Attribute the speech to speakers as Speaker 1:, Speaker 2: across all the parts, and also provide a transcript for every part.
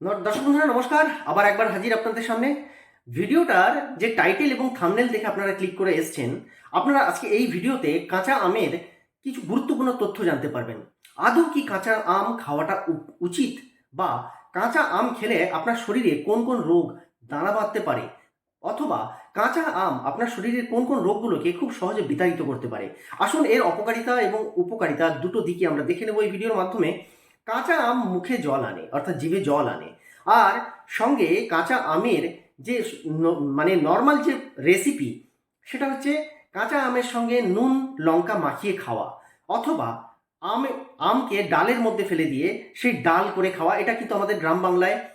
Speaker 1: দর্শক বন্ধুরা, নমস্কার। আবার একবার হাজির আপনাদের সামনে। ভিডিওটার যে টাইটেল এবং থামনেল দেখে আপনারা ক্লিক করে এসছেন, আপনারা আজকে এই ভিডিওতে কাঁচা আমের কিছু গুরুত্বপূর্ণ তথ্য জানতে পারবেন। আদৌ কি কাঁচা আম খাওয়াটা উচিত বা কাঁচা আম খেলে আপনার শরীরে কোন কোন রোগ দানা বাঁধতে পারে? অথবা কাঁচা আম আপনার শরীরের কোন কোন রোগগুলোকে খুব সহজে বিতাড়িত করতে পারে? আসুন এর অপকারিতা এবং উপকারিতা দুটো দিকে আমরা দেখে নেব এই ভিডিওর মাধ্যমে। কাঁচা আম মুখে জল আনে, অর্থাৎ জিভে জল আনে। আর সঙ্গে কাঁচা আমের যে মানে নর্মাল যে রেসিপি সেটা হচ্ছে কাঁচা আমের সঙ্গে নুন, লঙ্কা মাখিয়ে খাওয়া। অথবা আম, আমকে ডালের মধ্যে ফেলে দিয়ে সেই ডাল করে খাওয়া। এটা কিন্তু আমাদের গ্রাম বাংলায়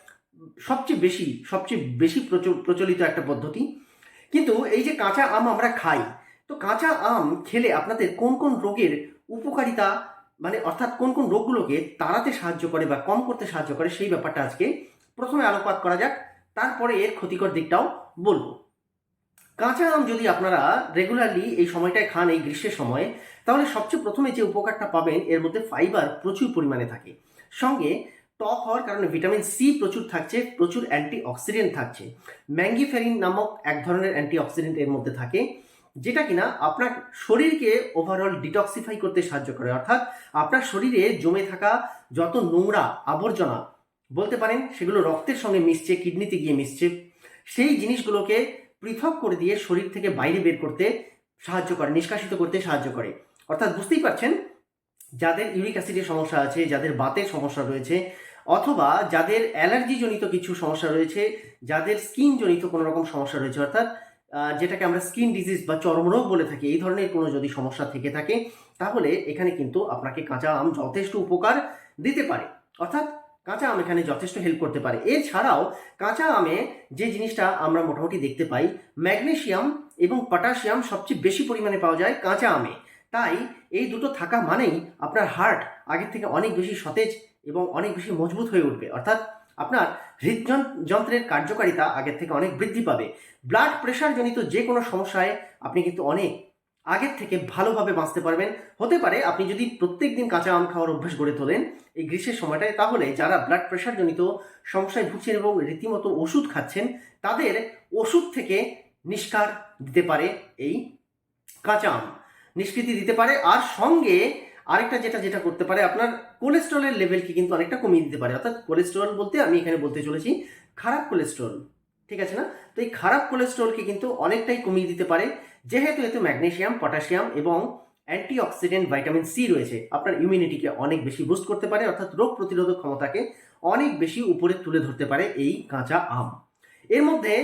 Speaker 1: সবচেয়ে বেশি সবচেয়ে বেশি প্রচ- প্রচলিত একটা পদ্ধতি। কিন্তু এই যে কাঁচা আম আমরা খাই, তো কাঁচা আম খেলে আপনাদের কোন কোন রোগের উপকারিতা মানে অর্থাৎ কোন কোন রোগগুলোকে তাড়াতে সাহায্য করে বা কম করতে সাহায্য করে সেই ব্যাপারটা আজকে প্রথমে আলোকপাত করা যাক। তারপরে এর ক্ষতিকর দিকটাও বলব। কাঁচা আম যদি আপনারা রেগুলারলি এই সময়টায় খান, এই গ্রীষ্মের সময়ে, তাহলে সবচেয়ে প্রথমে যে উপকারটা পাবেন, এর মধ্যে ফাইবার প্রচুর পরিমাণে থাকে। সঙ্গে টক হওয়ার কারণে ভিটামিন সি প্রচুর থাকছে, প্রচুর অ্যান্টি অক্সিডেন্ট থাকছে। ম্যাঙ্গিফেরিন নামক এক ধরনের অ্যান্টি অক্সিডেন্ট এর মধ্যে থাকে। যেটা কিনা আপনার শরীরকে ওভারঅল ডিটক্সিফাই করতে সাহায্য করে। অর্থাৎ আপনার শরীরে জমে থাকা যত নোংরা আবর্জনা, বলতে পারেন সেগুলো রক্তের সঙ্গে মিশছে, কিডনিতে গিয়ে মিশছে, সেই জিনিসগুলোকে পৃথক করে দিয়ে শরীর থেকে বাইরে বের করতে সাহায্য করে, নিষ্কাশিত করতে সাহায্য করে। অর্থাৎ বুঝতেই পারছেন, যাদের ইউরিক অ্যাসিডের সমস্যা আছে, যাদের বাতের সমস্যা রয়েছে, অথবা যাদের অ্যালার্জি জনিত কিছু সমস্যা রয়েছে, যাদের স্কিন জনিত কোনো রকম সমস্যা রয়েছে, অর্থাৎ যেটাকে আমরা স্কিন ডিজিজ বা চর্মরোগ বলে থাকি, এই ধরনের কোনো যদি সমস্যা থেকে থাকে, তাহলে এখানে কিন্তু আপনাকে কাঁচা আম যথেষ্ট উপকার দিতে পারে। অর্থাৎ কাঁচা আম এখানে যথেষ্ট হেল্প করতে পারে। এছাড়াও কাঁচা আমে যে জিনিসটা আমরা মোটামুটি দেখতে পাই ম্যাগনেসিয়াম এবং পটাশিয়াম সবচেয়ে বেশি পরিমাণে পাওয়া যায় কাঁচা আমে। তাই এই দুটো থাকা মানেই আপনার হার্ট আগের থেকে অনেক বেশি সতেজ এবং অনেক বেশি মজবুত হয়ে উঠবে। অর্থাৎ আপনার হৃদযন- যন্ত্রের কার্যকারিতা আগের থেকে অনেক বৃদ্ধি পাবে। ব্লাড প্রেশার জনিত যে কোনো সমস্যায় আপনি কিন্তু অনেক আগের থেকে ভালোভাবে বাঁচতে পারবেন। হতে পারে আপনি যদি প্রত্যেক দিন কাঁচা আম খাওয়ার অভ্যাস গড়ে তোলেন এই গ্রীষ্মের সময়টায়, তাহলে যারা ব্লাড প্রেশার জনিত সমস্যায় ভুগছেন এবং রীতিমতো ওষুধ খাচ্ছেন, তাদের ওষুধ থেকে নিষ্কার দিতে পারে এই কাঁচা আম। নিষ্কৃতি দিতে পারে। আর সঙ্গে আরেকটা যেটা যেটা করতে পারে, আপনার কোলেস্ট্রলের লেভেলকে কিন্তু অনেকটা কমিয়ে দিতে পারে। অর্থাৎ কোলেস্ট্রল বলতে আমি এখানে বলতে চলেছি, খারাপ কোলেস্ট্রল ঠিক আছে না? তো এই খারাপ কোলেস্ট্রলকে কিন্তু অনেকটাই কমিয়ে দিতে পারে, যেহেতু এতে ম্যাগনেসিয়াম পটাশিয়াম এবং অ্যান্টি অক্সিডেন্ট ভাইটামিন সি রয়েছে। আপনার ইমিউনিটিকে অনেক বেশি বুস্ট করতে পারে, অর্থাৎ রোগ প্রতিরোধক ক্ষমতাকে অনেক বেশি উপরে তুলে ধরতে পারে এই কাঁচা আম। এর মধ্যে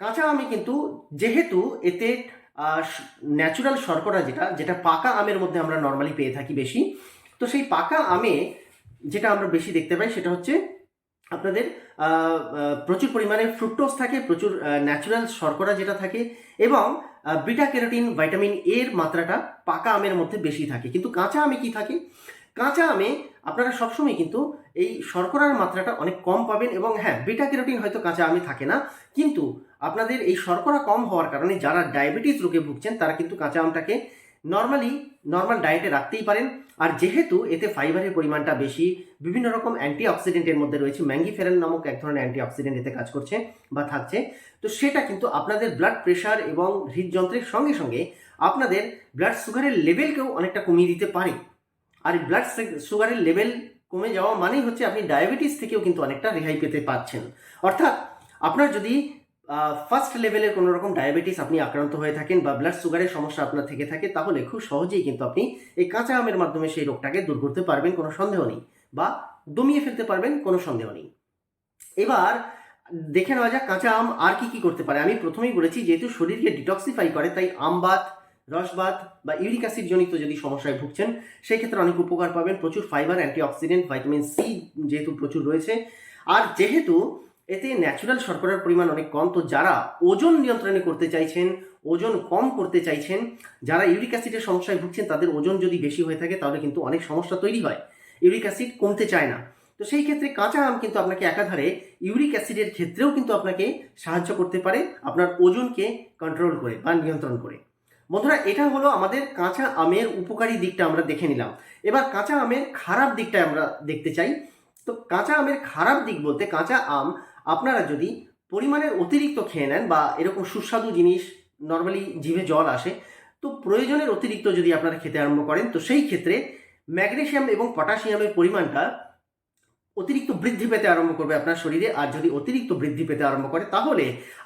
Speaker 1: কাঁচা আমে কিন্তু, যেহেতু এতে ন্যাচুরাল শর্করা যেটা যেটা পাকা আমের মধ্যে আমরা নর্মালি পেয়ে থাকি বেশি। তো সেই পাকা আমে যেটা আমরা বেশি দেখতে পাই সেটা হচ্ছে আপনাদের প্রচুর পরিমাণে ফ্রুক্টোজ থাকে, প্রচুর ন্যাচুরাল শর্করা যেটা থাকে এবং বিটা ক্যারোটিন ভাইটামিন এর মাত্রাটা পাকা আমের মধ্যে বেশি থাকে। কিন্তু কাঁচা আমে কি থাকে? কাঁচা আমে আপনারা সবসময় কিন্তু এই শর্করার মাত্রাটা অনেক কম পাবেন এবং হ্যাঁ বিটা ক্যারোটিন হয়তো কাঁচা আমে থাকে না, কিন্তু আপনাদের এই শর্করা কম হওয়ার কারণে যারা ডায়াবেটিস রোগে ভুগছেন, তারা কিন্তু কাঁচা আমটাকে নর্মালি নর্মাল ডায়েটে রাখতেই পারেন। আর যেহেতু এতে ফাইবারের পরিমাণটা বেশি, বিভিন্ন রকম অ্যান্টি অক্সিডেন্টের মধ্যে রয়েছে ম্যাঙ্গিফেরেন নামক এক ধরনের অ্যান্টি অক্সিডেন্ট এতে কাজ করছে বা থাকছে। তো সেটা কিন্তু আপনাদের ব্লাড প্রেশার এবং হৃদযন্ত্রের সঙ্গে সঙ্গে আপনাদের ব্লাড সুগারের লেভেলকেও অনেকটা কমিয়ে দিতে পারে। আর ব্লাড সুগারের লেভেল কমে যাওয়া মানেই হচ্ছে আপনি ডায়াবেটিস থেকেও কিন্তু অনেকটা রেহাই পেতে পারছেন অর্থাৎ আপনার যদি ফার্স্ট লেভেলের কোনো রকম ডায়াবেটিস আপনি আক্রান্ত হয়ে থাকেন বা ব্লাড সুগারের সমস্যা আপনার থেকে থাকে, তাহলে খুব সহজেই কিন্তু আপনি এই কাঁচা আমের মাধ্যমে সেই রোগটাকে দূর করতে পারবেন, কোনো সন্দেহ নেই। বা দমিয়ে ফেলতে পারবেন, কোনো সন্দেহ নেই। এবার দেখে নেওয়া যাক কাঁচা আম আর কি কি করতে পারে। আমি প্রথমেই বলেছি, যেহেতু শরীরকে ডিটক্সিফাই করে, তাই আম আমবাত রসবাত বা ইউরিক অ্যাসিড জনিত যদি সমস্যায় ভুগছেন সেই ক্ষেত্রে অনেক উপকার পাবেন। প্রচুর ফাইবার, অ্যান্টিঅক্সিডেন্ট, ভাইটামিন সি যেহেতু প্রচুর রয়েছে। আর যেহেতু এতে ন্যাচুরাল শর্করার পরিমাণ অনেক কম, তো যারা ওজন নিয়ন্ত্রণে করতে চাইছেন, ওজন কম করতে চাইছেন, যারা ইউরিক অ্যাসিডের সমস্যায় ভুগছেন, তাদের ওজন যদি বেশি হয়ে থাকে, তাহলে কিন্তু অনেক সমস্যা তৈরি হয়। ইউরিক অ্যাসিড কমতে চায় না। তো সেই ক্ষেত্রে কাঁচা আম কিন্তু আপনাকে একাধারে ইউরিক অ্যাসিডের ক্ষেত্রেও কিন্তু আপনাকে সাহায্য করতে পারে, আপনার ওজনকে কন্ট্রোল করে বা নিয়ন্ত্রণ করে। বন্ধুরা, এটা হলো আমাদের কাঁচা আমের উপকারী দিকটা আমরা দেখে নিলাম। এবার কাঁচা আমের খারাপ দিকটা আমরা দেখতে চাই। তো কাঁচা আমের খারাপ দিক বলতে কাঁচা আম আপনারা যদি পরিমাণের অতিরিক্ত খেয়ে নেন বা এরকম সুস্বাদু জিনিস, নর্মালি জিভে জল আসে, তো প্রয়োজনের অতিরিক্ত যদি আপনারা খেতে আরম্ভ করেন, তো সেই ক্ষেত্রে ম্যাগনেসিয়াম এবং পটাশিয়ামের পরিমাণটা অতিরিক্ত বৃদ্ধি পেতে আরম্ভ করবে আপনার শরীরে, আর যদি অতিরিক্ত বৃদ্ধি পেতে আরম্ভ করে, তাহলে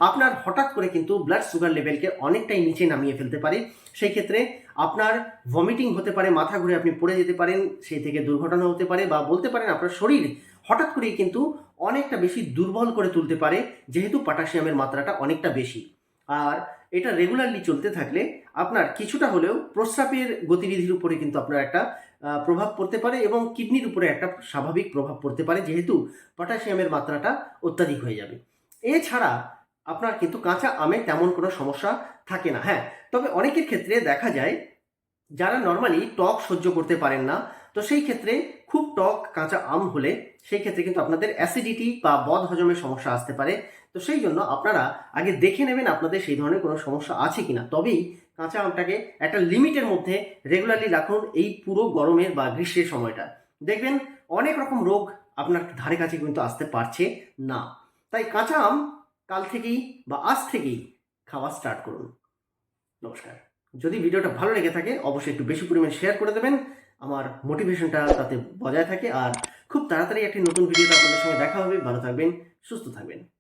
Speaker 1: আপনার হঠাৎ করে কিন্তু ব্লাড সুগার লেভেলকে অনেকটাই নিচে নামিয়ে ফেলতে পারে। সেই ক্ষেত্রে আপনার ভমিটিং হতে পারে, মাথা ঘুরে আপনি পড়ে যেতে পারেন, সেই থেকে দুর্ঘটনা হতে পারে, বা বলতে পারেন আপনার শরীর হঠাৎ করেই কিন্তু অনেকটা বেশি দুর্বল করে তুলতে পারে, যেহেতু পটাশিয়ামের মাত্রাটা অনেকটা বেশি। আর এটা রেগুলারলি চলতে থাকলে আপনার কিছুটা হলেও প্রস্রাবের গতিবিধির উপরে কিন্তু আপনার একটা প্রভাব পড়তে পারে এবং কিডনির উপরে একটা স্বাভাবিক প্রভাব পড়তে পারে, যেহেতু পটাশিয়ামের মাত্রাটা অত্যাধিক হয়ে যাবে। এছাড়া আপনার কিন্তু কাঁচা আমে তেমন কোনো সমস্যা থাকে না হ্যাঁ। তবে অনেকের ক্ষেত্রে দেখা যায়, যারা নর্মালি টক সহ্য করতে পারেন না তো সেই ক্ষেত্রে খুব টক কাঁচা আম হলে সেই ক্ষেত্রে কিন্তু আপনাদের অ্যাসিডিটি বা বদ হজমের সমস্যা আসতে পারে। তো সেই জন্য আপনারা আগে দেখে নেবেন আপনাদের সেই ধরনের কোনো সমস্যা আছে কিনা। তবেই কাঁচা আমটাকে একটা লিমিটের মধ্যে রেগুলারলি রাখুন এই পুরো গরমের বা গ্রীষ্মের সময়টা। দেখবেন অনেক রকম রোগ আপনার ধারে কাছে কিন্তু আসতে পারছে না। তাই কাঁচা আম কাল থেকেই বা আজ থেকেই খাওয়া স্টার্ট করুন। নমস্কার। যদি ভিডিওটা ভালো লেগে থাকে, অবশ্যই একটু বেশি পরিমাণে শেয়ার করে দেবেন। আমার মোটিভেশনটা তাতে বজায় থাকে। আর খুব তাড়াতাড়ি একটি নতুন ভিডিওতে আপনাদের সঙ্গে দেখা হবে। ভালো থাকবেন, সুস্থ থাকবেন।